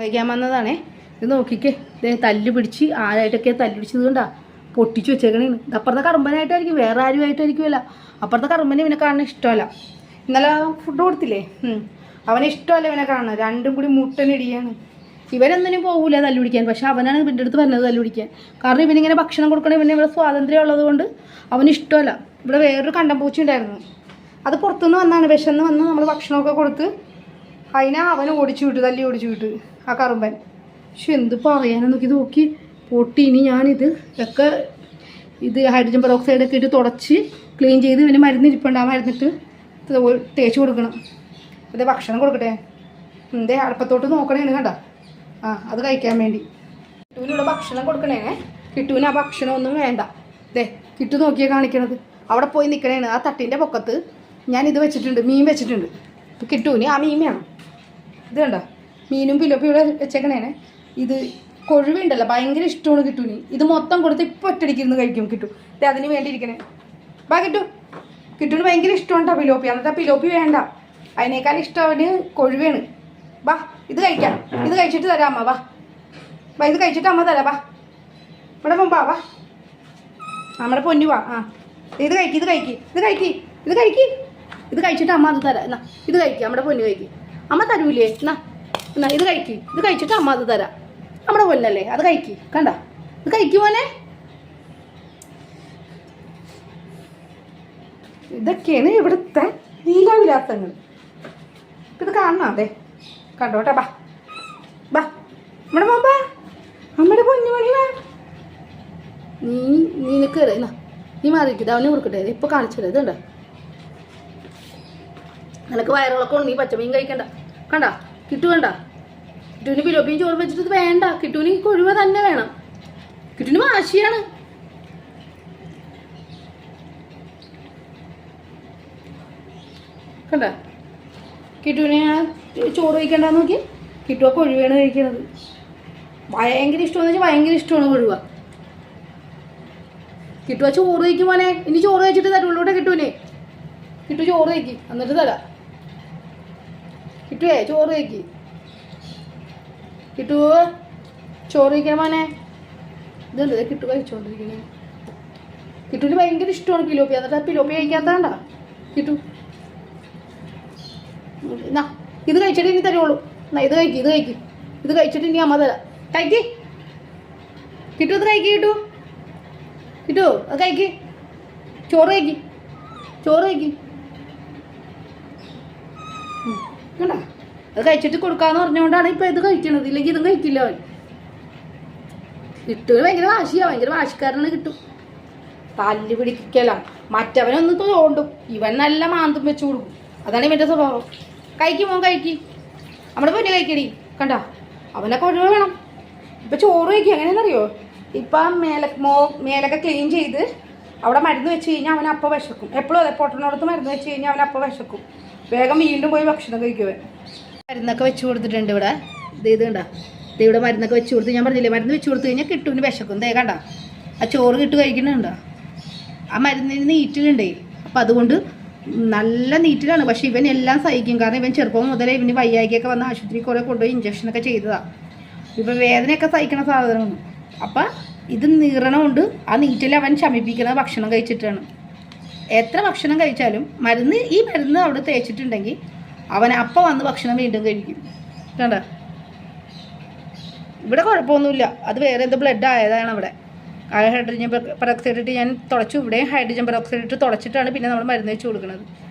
കഴിക്കാൻ വന്നതാണേ. ഇത് നോക്കിക്കേ. ദേ തല്ല് പിടിച്ച് ആരായിട്ടൊക്കെ തല്ല് പിടിച്ചത് കൊണ്ടാ? പൊട്ടിച്ച് വെച്ചേക്കണേന്ന് ഇത് അപ്പുറത്തെ കറുമ്പനായിട്ടായിരിക്കും വേറെ ആരും ആയിട്ടായിരിക്കുമല്ല അപ്പുറത്തെ കറുമ്പനെ ഇവനെ കാണാൻ ഇഷ്ടമല്ല. ഇന്നലെ ഫുഡ് കൊടുത്തില്ലേ. അവനെ ഇഷ്ടമല്ല ഇവനെ കാണാൻ. രണ്ടും കൂടി മുട്ടനിടിയാണ് ഇവനൊന്നിനും പോകൂല തല്ലു പിടിക്കാൻ. പക്ഷെ അവനാണ് ഇവന്റെ അടുത്ത് വരുന്നത് തല്ലു പിടിക്കാൻ. കാരണം ഇവനിങ്ങനെ ഭക്ഷണം കൊടുക്കണം ഇവന് ഇവിടെ സ്വാതന്ത്ര്യം ഉള്ളത് കൊണ്ട് അവന് ഇഷ്ടമല്ല. ഇവിടെ വേറൊരു കണ്ടംപൂച്ച ഉണ്ടായിരുന്നു അത് പുറത്തുനിന്ന് വന്നാണ്. വിശന്ന് വന്ന് നമ്മൾ ഭക്ഷണമൊക്കെ കൊടുത്ത് അതിനെ അവൻ ഓടിച്ചു വിട്ടു തല്ലി ഓടിച്ചു വിട്ടു ആ കറുമ്പൻ. പക്ഷെ എന്ത് പറയാനും നോക്കി നോക്കി. പൊട്ടി ഇനി ഞാനിത് ഒക്കെ ഇത് ഹൈഡ്രജൻ പെറോക്സൈഡ് ഒക്കെ ഇട്ട് തുടച്ച് ക്ലീൻ ചെയ്ത് ഇവന് മരുന്ന് ഇരിപ്പുണ്ട് ആ മരുന്നിട്ട് തേച്ച് കൊടുക്കണം. അതെ ഭക്ഷണം കൊടുക്കട്ടെ? എന്തേ അടുപ്പത്തോട്ട് നോക്കണേണ് കണ്ട? ആ അത് കഴിക്കാൻ വേണ്ടി. കിട്ടുവിനുള്ള ഭക്ഷണം കൊടുക്കണേ. കിട്ടുവിന് ആ ഭക്ഷണം ഒന്നും വേണ്ട. ദേ കിട്ടു നോക്കിയാൽ കാണിക്കണത്. അവിടെ പോയി നിൽക്കണേണ് ആ തട്ടിന്റെ പൊക്കത്ത് ഞാൻ ഇത് വെച്ചിട്ടുണ്ട് മീൻ വെച്ചിട്ടുണ്ട്. ഇപ്പം കിട്ടുവിന് ആ മീൻ വേണം. ഇത് കണ്ടോ? മീനും പിലോപ്പി ഇവിടെ വെച്ചേക്കണേനെ. ഇത് കൊഴുവുണ്ടല്ലോ ഭയങ്കര ഇഷ്ടമാണ് കിട്ടൂനി. ഇത് മൊത്തം കൊടുത്ത് ഇപ്പം ഒറ്റടിക്കിരുന്ന് കഴിക്കും കിട്ടും. ഇത് അതിന് വേണ്ടി ഇരിക്കണേ ബാ കിട്ടു. കിട്ടൂന് ഭയങ്കര ഇഷ്ടമാണ് കേട്ടോ പിലോപ്പി. ആ പിലോപ്പി വേണ്ട. അതിനേക്കാൾ ഇഷ്ടം അവന് കൊഴുവാണ് ബാ ഇത് കഴിക്കാം. ഇത് കഴിച്ചിട്ട് തരാം അമ്മ വാ. വാ ഇത് കഴിച്ചിട്ട് അമ്മ തരാം വാ. ഇവിടെ മുമ്പാ വാ. നമ്മുടെ പൊന്നു വാ ആ. ഇത് കഴിക്കി ഇത് കഴിക്കി. ഇത് കഴിക്കി ഇത് കഴിക്ക്. ഇത് കഴിച്ചിട്ട് അമ്മ അത് തരാം. എന്നാ ഇത് കഴിക്കുക നമ്മുടെ പൊന്നു കഴിക്കും. അമ്മ തരൂലേ? എന്നാ എന്നാ ഇത് കഴിക്കി. ഇത് കഴിച്ചിട്ട് അമ്മ അത് തരാം. നമ്മുടെ പൊന്നല്ലേ അത് കഴിക്കി. കണ്ട? ഇത് കഴിക്ക് മോനെ. ഇതൊക്കെയാണ് ഇവിടുത്തെ ലീലാവിലാസങ്ങൾ. ഇത് കാണണം? അതെ കണ്ടോട്ടെ ബാ. ബാ നമ്മുടെ മോൻ ബാ. നമ്മുടെ പൊന്നു മണി വാ നീ നിനക്ക് നീ മാറിയിരിക്കും അവനെ കൊടുക്കട്ടെ ഇപ്പൊ കാണിച്ചു തരാം ഇതുണ്ട നിനക്ക് വയറുകളൊക്കെ നീ പച്ചമീൻ കഴിക്കണ്ട. കണ്ട? കിട്ടു വേണ്ട കിട്ടുവിന് പിലോപ്പിയും ചോറ് വെച്ചിട്ട് ഇത് വേണ്ട. കിട്ടുവിന് കൊഴുവ തന്നെ വേണം. കിട്ടുവിന് വാശിയാണ്. കണ്ട? കിട്ടുവിനെ ചോറ് കഴിക്കണ്ടെന്ന് നോക്കി. കിട്ടുവ കൊഴുവയാണ് കഴിക്കണത്. ഭയങ്കര ഇഷ്ടമെന്ന് വെച്ചാൽ ഭയങ്കര ഇഷ്ടമാണ് കൊഴുവ. കിട്ടുവ ചോറ് കഴിക്കുമോനെ ഇനി ചോറ് കഴിച്ചിട്ട് തരുള്ളൂട്ടെ കേട്ടോ കിട്ടുവിനെ. കിട്ടു ചോറ് കഴിക്കും. എന്നിട്ട് തരാം. കിട്ടുവേ? ചോറ് കഴിക്ക്. കിട്ടു? ചോറ് കഴിക്കണം മോനെ. ഇതുണ്ട് കിട്ടു കഴിച്ചോണ്ടിരിക്കണേ കിട്ടുവിന് ഭയങ്കര ഇഷ്ടമാണ് പിലോപ്പി. എന്നിട്ട് ആ പിലോപ്പി കഴിക്കാത്തണ്ട കിട്ടു. എന്നാ ഇത് കഴിച്ചിട്ട് ഇനി തരുള്ളൂ എന്നാ ഇത് കഴിക്കും ഇത് കഴിക്കും. ഇത് കഴിച്ചിട്ട് ഇനി അമ്മ തരാം. കഴിക്ക്. കിട്ടു ഇത് കഴിക്ക് കിട്ടു. കിട്ടു അത് കഴിക്ക്. ചോറ് കഴിക്ക്. ചോറ് കഴിക്ക്. കണ്ട? അത് കഴിച്ചിട്ട് കൊടുക്കാന്ന് പറഞ്ഞുകൊണ്ടാണ് ഇപ്പൊ ഇത് കഴിക്കണത്. ഇല്ലെങ്കിൽ ഇതും കഴിക്കില്ല അവൻ. കിട്ടുക ഭയങ്കര വാശിയാ. ഭയങ്കര വാശിക്കാരനാണ് കിട്ടും. തല്ലു പിടിക്കലാണ് മറ്റവനൊന്ന് തോണ്ടും. ഇവൻ നല്ല മാന്തും വെച്ച് കൊടുക്കും. അതാണ് ഇവന്റെ സ്വഭാവം. കഴിക്കും മോൻ കഴിക്കി. നമ്മുടെ പൊന്നു കഴിക്കടി. കണ്ട? അവനെ ഒഴിവ് വേണം. ഇപ്പൊ ചോറ് കഴിക്കും. എങ്ങനെയാണെന്നറിയോ? ഇപ്പൊ മേല മോ മേലൊക്കെ ക്ലീൻ ചെയ്ത് അവിടെ മരുന്ന് വെച്ച് കഴിഞ്ഞാൽ അവൻ അപ്പം വിശക്കും. എപ്പോഴും അതെ പൊട്ടനോടത്ത് മരുന്ന് വെച്ച് കഴിഞ്ഞാൽ അവൻ അപ്പം വിശക്കും. വേഗം വീണ്ടും പോയി ഭക്ഷണം കഴിക്കുവേ. മരുന്നൊക്കെ വെച്ച് കൊടുത്തിട്ടുണ്ട് ഇവിടെ. ഇത് ഇത് കണ്ട. ഇത് ഇവിടെ മരുന്നൊക്കെ വെച്ച് കൊടുത്ത് ഞാൻ പറഞ്ഞില്ലേ മരുന്ന് വെച്ച് കൊടുത്തു കഴിഞ്ഞാൽ കിട്ടുവിന് വിശക്കും. ദേ കണ്ട. ആ ചോറ് കിട്ടു കഴിക്കുന്നുണ്ടോ? ആ മരുന്നിന് നീറ്റിലുണ്ടേ. അപ്പം അതുകൊണ്ട് നല്ല നീറ്റിലാണ്. പക്ഷേ ഇവൻ എല്ലാം സഹിക്കും. കാരണം ഇവൻ ചെറുപ്പം മുതലേ ഇവന് വയ്യായിക്കൊക്കെ വന്ന് ആശുപത്രി കുറേ കൊണ്ടുപോയി ഇഞ്ചക്ഷനൊക്കെ ചെയ്തതാണ് ഇപ്പം വേദനയൊക്കെ സഹിക്കണ സാധനമാണ്. അപ്പം ഇത് നീറണമുണ്ട് ആ നീറ്റിൽ അവൻ ശമിപ്പിക്കുന്ന ഭക്ഷണം കഴിച്ചിട്ടാണ്. എത്ര ഭക്ഷണം കഴിച്ചാലും മരുന്ന് ഈ മരുന്ന് അവിടെ തേച്ചിട്ടുണ്ടെങ്കിൽ അവൻ അപ്പം വന്ന് ഭക്ഷണം വീണ്ടും കഴിക്കും. കണ്ട? ഇവിടെ കുഴപ്പമൊന്നുമില്ല. അത് വേറെ എന്തോ ബ്ലഡ് ആയതാണ് അവിടെ. ആ ഹൈഡ്രജൻ പെറോക്സൈഡ് ഇട്ട് ഞാൻ തുടച്ചു. ഇവിടെയും ഹൈഡ്രജൻ പെറോക്സൈഡ് ഇട്ട് തുടച്ചിട്ടാണ് പിന്നെ നമ്മൾ മരുന്ന് വെച്ച് കൊടുക്കുന്നത്.